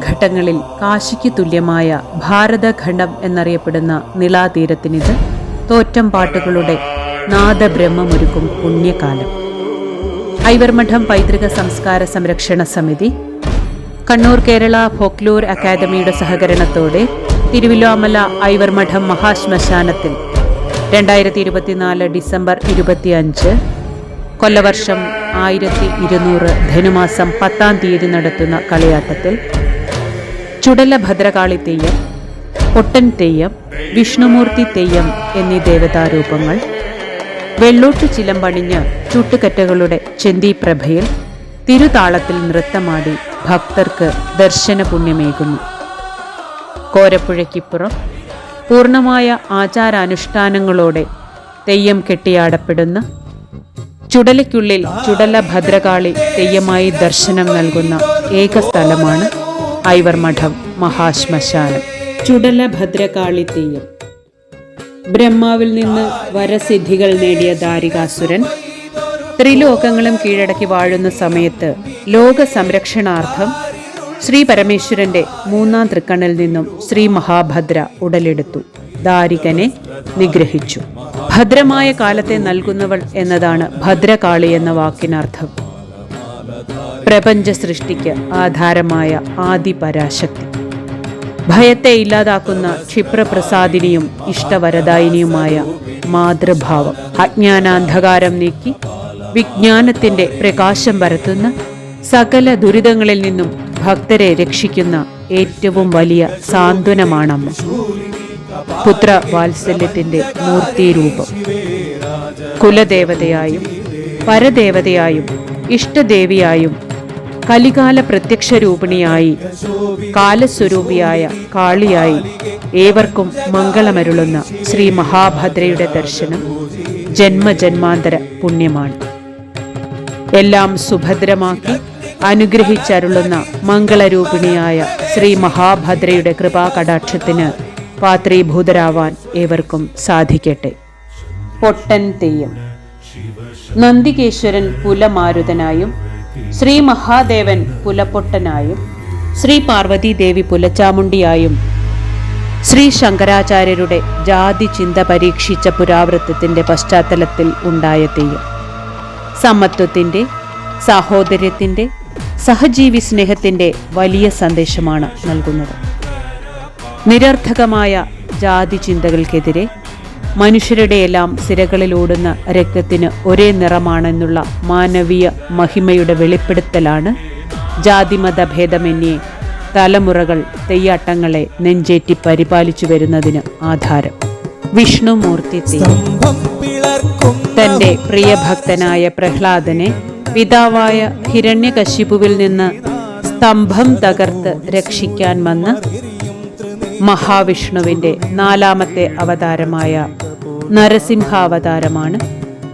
സ്നാനഘട്ടങ്ങളിൽ കാശിക്ക് തുല്യമായ ഭാരതഖണ്ഡം എന്നറിയപ്പെടുന്ന നിളാതീരത്തിനിത് തോറ്റം പാട്ടുകളുടെ നാദബ്രഹ്മമൊരുക്കും പുണ്യകാലം. ഐവർമഠം പൈതൃക സംസ്കാര സംരക്ഷണ സമിതി കണ്ണൂർ കേരള ഫോക്ലോർ അക്കാദമിയുടെ സഹകരണത്തോടെ തിരുവില്ലോമല ഐവർമഠം മഹാശ്മശാനത്തിൽ രണ്ടായിരത്തി ഇരുപത്തിനാല് ഡിസംബർ ഇരുപത്തിയഞ്ച് കൊല്ലവർഷം ആയിരത്തി ഇരുന്നൂറ് ധനുമാസം പത്താം തീയതി നടത്തുന്ന കളിയാട്ടത്തിൽ ചുടല ഭദ്രകാളി തെയ്യം പൊട്ടൻ തെയ്യം വിഷ്ണുമൂർത്തി തെയ്യം എന്നീ ദേവതാരൂപങ്ങൾ വെള്ളോട്ട് ചിലമ്പണിഞ്ഞ് ചുട്ടുകറ്റകളുടെ ചെന്തിപ്രഭയിൽ തിരുതാളത്തിൽ നൃത്തമാടി ഭക്തർക്ക് ദർശന പുണ്യമേകുന്നു കോരപ്പുഴയ്ക്കിപ്പുറം പൂർണമായ ആചാരാനുഷ്ഠാനങ്ങളോടെ തെയ്യം കെട്ടിയാടപ്പെടുന്ന ചുടലയ്ക്കുള്ളിൽ ചുടല ഭദ്രകാളി തെയ്യമായി ദർശനം നൽകുന്ന ഏക സ്ഥലമാണ് ഐവർമഠം. മഹാശ്മശാനം. ചുടല ഭദ്രകാളി തെയ്യം ബ്രഹ്മാവിൽ നിന്ന് വരസിദ്ധികൾ നേടിയ ദാരികാസുരൻ ത്രിലോകങ്ങളും കീഴടക്കി വാഴുന്ന സമയത്ത് ലോക സംരക്ഷണാർത്ഥം ശ്രീ പരമേശ്വരന്റെ മൂന്നാം തൃക്കണ്ണിൽ നിന്നും ശ്രീ മഹാഭദ്ര ഉടലെടുത്തു. ദാരികനെ നിഗ്രഹിച്ചു. ഭദ്രമായ കാലത്തെ നൽകുന്നവൾ എന്നതാണ് ഭദ്രകാളി എന്ന വാക്കിനർത്ഥം. പ്രപഞ്ച സൃഷ്ടിക്ക് ആധാരമായ ആദി പരാശക്തി ഭയത്തെ ഇല്ലാതാക്കുന്ന ക്ഷിപ്രപ്രസാദിനിയും ഇഷ്ടവരദായിനിയുമായ മാതൃഭാവം. അജ്ഞാനാന്ധകാരം നീക്കി വിജ്ഞാനത്തിന്റെ പ്രകാശം പരത്തുന്ന സകല ദുരിതങ്ങളിൽ നിന്നും ഭക്തരെ രക്ഷിക്കുന്ന ഏറ്റവും വലിയ സാന്ത്വനമാണമ്മ. പുത്ര വാത്സല്യത്തിന്റെ മൂർത്തിരൂപം. കുലദേവതയായും പരദേവതയായും ഇഷ്ടദേവിയായും കലികാല പ്രത്യക്ഷ രൂപിണിയായി കാലസ്വരൂപിയായ കാളിയായി ഏവർക്കും മംഗളമരുളുന്ന ശ്രീ മഹാഭദ്രയുടെ ദർശനം ജന്മജന്മാന്തര പുണ്യമാണ്. എല്ലാം സുഭദ്രമാക്കി അനുഗ്രഹിച്ചരുളുന്ന മംഗളരൂപിണിയായ ശ്രീ മഹാഭദ്രയുടെ കൃപാകടാക്ഷത്തിന് പാത്രീഭൂതരാവാൻ ഏവർക്കും സാധിക്കട്ടെ. പൊട്ടൻ തെയ്യം. നന്ദികേശ്വരൻ പുലമാരുതനായും ശ്രീ മഹാദേവൻ പുലപ്പൊട്ടനായും ശ്രീ പാർവതി ദേവി പുലച്ചാമുണ്ടിയായും ശ്രീ ശങ്കരാചാര്യരുടെ ജാതി ചിന്ത പരീക്ഷിച്ച പുരാവൃത്തത്തിന്റെ പശ്ചാത്തലത്തിൽ ഉണ്ടായ തെയ്യം. സമത്വത്തിന്റെ സാഹോദര്യത്തിന്റെ സഹജീവി സ്നേഹത്തിന്റെ വലിയ സന്ദേശമാണ് നൽകുന്നത്. നിരർത്ഥകമായ ജാതി ചിന്തകൾക്കെതിരെ മനുഷ്യരുടെയെല്ലാം സിരകളിലോടുന്ന രക്തത്തിന് ഒരേ നിറമാണെന്നുള്ള മാനവീയ മഹിമയുടെ വെളിപ്പെടുത്തലാണ് ജാതിമത ഭേദമന്യേ തലമുറകൾ തെയ്യാട്ടങ്ങളെ നെഞ്ചേറ്റി പരിപാലിച്ചു വരുന്നതിന് ആധാരം. വിഷ്ണുമൂർത്തി തന്റെ പ്രിയഭക്തനായ പ്രഹ്ലാദനെ പിതാവായ ഹിരണ്യകശിപുവിൽ നിന്ന് സ്തംഭം തകർത്ത് രക്ഷിക്കാൻ വന്ന മഹാവിഷ്ണുവിന്റെ നാലാമത്തെ അവതാരമായ നരസിംഹാവതാരമാണ്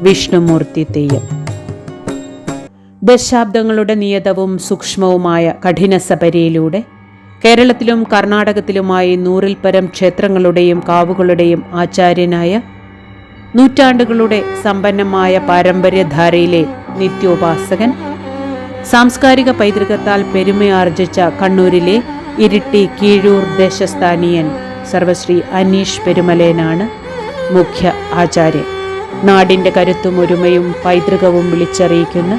വിഷ്ണുമൂർത്തി തെയ്യം. ദശാബ്ദങ്ങളുടെ നിയതവും സൂക്ഷ്മവുമായ കഠിന സബരിയിലൂടെ കേരളത്തിലും കർണാടകത്തിലുമായി നൂറിൽ പരം ക്ഷേത്രങ്ങളുടെയും കാവുകളുടെയും ആചാര്യനായ നൂറ്റാണ്ടുകളുടെ സമ്പന്നമായ പാരമ്പര്യധാരയിലെ നിത്യോപാസകൻ സാംസ്കാരിക പൈതൃകത്താൽ പെരുമയാർജിച്ച കണ്ണൂരിലെ ഇരിട്ടി കീഴൂർ ദേശസ്ഥാനീയൻ സർവശ്രീ അനീഷ് പെരുമലേനാണ് മുഖ്യ ആചാര്യൻ. നാടിന്റെ കരുത്തും ഒരുമയും പൈതൃകവും വിളിച്ചറിയിക്കുന്ന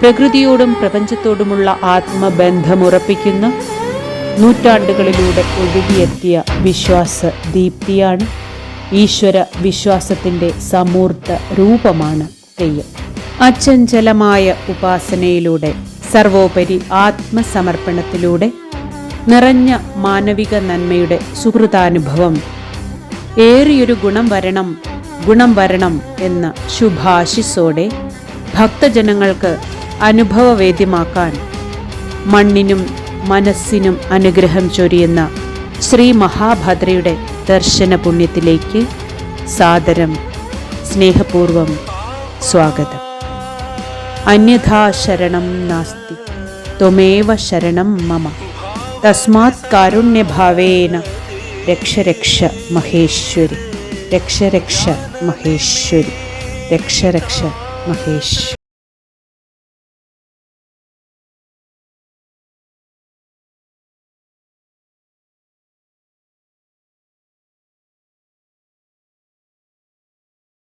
പ്രകൃതിയോടും പ്രപഞ്ചത്തോടുമുള്ള ആത്മബന്ധമുറപ്പിക്കുന്ന നൂറ്റാണ്ടുകളിലൂടെ ഒഴുകിയെത്തിയ വിശ്വാസ ദീപ്തിയാണ് ഈശ്വര വിശ്വാസത്തിന്റെ സമൂർത്ത രൂപമാണ് തെയ്യം. അച്ചഞ്ചലമായ ഉപാസനയിലൂടെ സർവോപരി ആത്മസമർപ്പണത്തിലൂടെ നിറഞ്ഞ മാനവിക നന്മയുടെ സുഹൃതാനുഭവം. ഏറിയൊരു ഗുണം വരണം ഗുണം വരണം എന്ന ശുഭാശിസോടെ ഭക്തജനങ്ങൾക്ക് അനുഭവവേദ്യമാക്കാൻ മണ്ണിനും മനസ്സിനും അനുഗ്രഹം ചൊരിയുന്ന ശ്രീ മഹാഭദ്രയുടെ ദർശന പുണ്യത്തിലേക്ക് സാദരം സ്നേഹപൂർവം സ്വാഗതം. അന്യഥാ ശരണം നാസ്തി ത്വമേവ ശരണം മമ. തസ്മാത് കാരുണ്യഭാവേന രക്ഷ രക്ഷ മഹേശ്വരി രക്ഷ രക്ഷ മഹേശ്വരി രക്ഷ രക്ഷ മഹേശ്വരി